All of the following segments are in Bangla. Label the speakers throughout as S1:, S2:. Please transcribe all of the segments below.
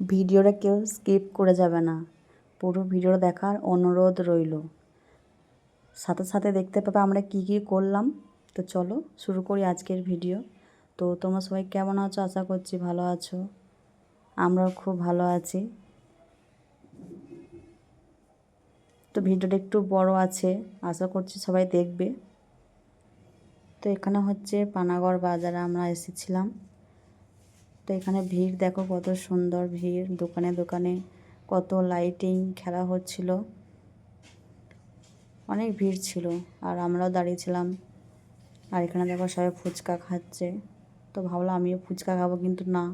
S1: ভিডিওটা কেউ স্কিপ করে যাবে না। পুরো ভিডিও দেখার অনুরোধ রইল। সাথে সাথে দেখতে পাবে আমরা কি কি করলাম। তো চলো শুরু করি আজকের ভিডিও। তো তোমরা সবাই কেমন আছো? আশা করছি ভালো আছো। আমরাও খুব ভালো আছি। তো ভিডিওটা একটু বড় আছে, আশা করছি সবাই দেখবে। তো এখানে হচ্ছে পানাগড় বাজারে আমরা এসেছিলাম। তো এখানে ভিড় দেখো কত সুন্দর ভিড়। দোকানে দোকানে কত লাইটিং খেলা হচ্ছিল। অনেক ভিড় ছিল আর আমরাও দাঁড়িয়েছিলাম। আর এখানে দেখো সবাই ফুচকা খাচ্ছে। তো ভাবলাম আমিও ফুচকা খাব, কিন্তু না।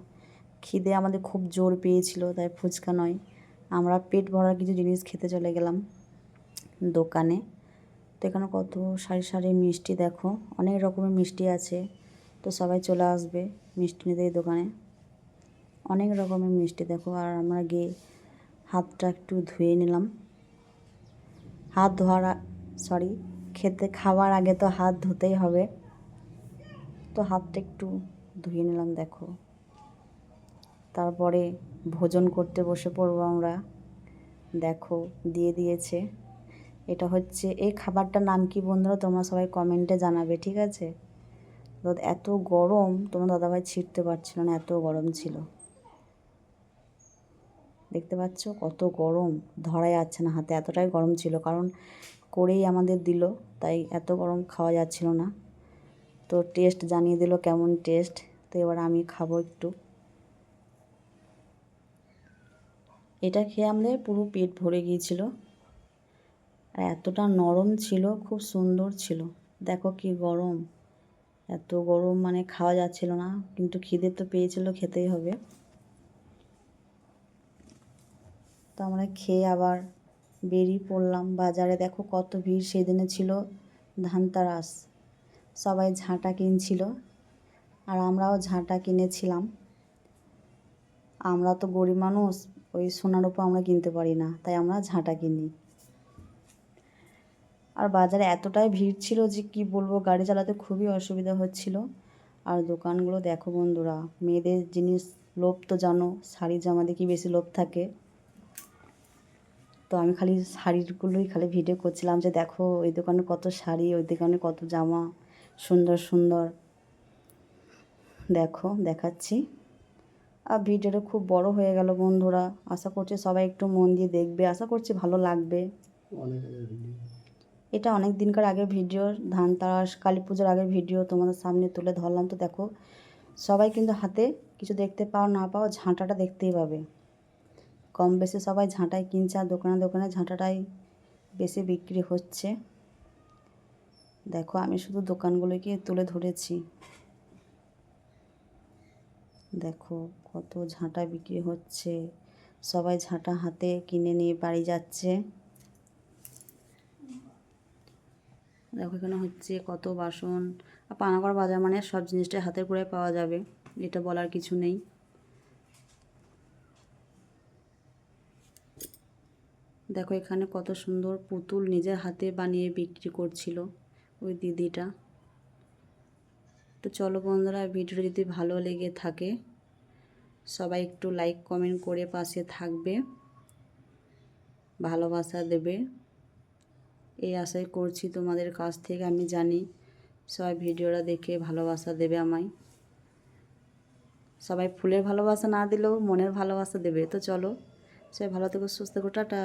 S1: খিদে আমাদের খুব জোর পেয়েছিল, তাই ফুচকা নয়। আমরা পেট ভরার কিছু জিনিস খেতে চলে গেলাম দোকানে। তো এখানে কত সারি সারি মিষ্টি দেখো। অনেক রকমের মিষ্টি আছে। তো সবাই চলে আসবে মিষ্টি নিতে এই দোকানে। অনেক রকমের মিষ্টি, দেখো, আর আমরা গিয়ে হাতটা একটু ধুয়ে নিলাম। হাত ধোয়ার সরি খেতে খাওয়ার আগে তো হাত ধুতেই হবে। তো হাতটা একটু ধুয়ে নিলাম, দেখো। তারপরে ভোজন করতে বসে পড়ব আমরা। দেখো, দিয়ে দিয়েছে। এটা হচ্ছে, এই খাবারটার নাম কি বন্ধুরা? তোমরা সবাই কমেন্টে জানাবে, ঠিক আছে? এত গরম, তোমার দাদাভাই ছিটতে পারছিল না, এত গরম ছিল। দেখতে পাচ্ছ? কত গরম। ধরা যাচ্ছে না হাতে। এতটাই গরম ছিল, কারণ করেই আমাদের দিল, তাই এত গরম খাওয়া যাচ্ছিল না। তো টেস্ট জানিয়ে দিল কেমন টেস্ট তো এবার আমি খাব একটু। এটা খেয়ে আমাদের পুরো পেট ভরে গিয়েছিল। আর এতটা নরম ছিল, খুব সুন্দর ছিল। দেখো কি গরম। এত গরম মানে খাওয়া যাচ্ছিল না, কিন্তু খিদে তো পেয়েছিল, খেতেই হবে। তো আমরা খেয়ে আবার বেরিয়ে পড়লাম বাজারে। দেখো কত ভিড় সেদিনে ছিল ধানতারাস সবাই ঝাঁটা কিনছিল আর আমরাও ঝাঁটা কিনেছিলাম। আমরা তো গরিব মানুষ, ওই সোনার উপর আমরা কিনতে পারি না, তাই আমরা ঝাঁটা কিনি। আর বাজারে এতটাই ভিড় ছিল যে কি বলব, গাড়ি চালাতে খুবই অসুবিধা হচ্ছিল। আর দোকানগুলো দেখো বন্ধুরা, মেয়েদের জিনিস লোভ তো জানো, শাড়ি জামা দেখি বেশি লোভ থাকে? তো আমি খালি শাড়িগুলোই খালি ভিডিও করছিলাম যে দেখো ওই দোকানে কত শাড়ি ওই দোকানে কত জামা সুন্দর সুন্দর। দেখো দেখাচ্ছি। আর ভিডিওটা খুব বড় হয়ে গেল বন্ধুরা। আশা করছি সবাই একটু মন দিয়ে দেখবে। আশা করছি ভালো লাগবে। এটা অনেক দিনকার আগের ভিডিও ধান তারাস কালী পুজোর আগের ভিডিও তোমাদের সামনে তুলে ধরলাম। তো দেখো সবাই কিন্তু হাতে কিছু দেখতে পাও না পাও ঝাঁটাটা দেখতেই পাবে। কম বেশি সবাই ঝাঁটাই কিনছে আর দোকানে দোকানে ঝাঁটাটাই বেশি বিক্রি হচ্ছে। দেখো আমি শুধু দোকানগুলোকে তুলে ধরেছি। দেখো কত ঝাঁটা বিক্রি হচ্ছে। সবাই ঝাঁটা হাতে কিনে নিয়ে বাড়ি যাচ্ছে। দেখো এখানে হচ্ছে কত বাসন। আর পানাগড় বাজার মানে সব জিনিসটাই হাতের করে পাওয়া যাবে, এটা বলার কিছু নেই। দেখো এখানে কত সুন্দর পুতুল নিজের হাতে বানিয়ে বিক্রি করছিল ওই দিদিটা। তো চলো বন্ধুরা ভিডিও যদি ভালো লেগে থাকে, সবাই একটু লাইক কমেন্ট করে পাশে থাকবে। ভালোবাসা দেবে। এই আশাই করছি তোমাদের কাছ থেকে, আমি জানি সবাই ভিডিওটা দেখে ভালোবাসা দেবে আমায়। সবাই ফুলের ভালোবাসা না দিলেও মনের ভালোবাসা দেবে। তো চলো, সবাই ভালো থেকো, সুস্থ থেকো, টাটা।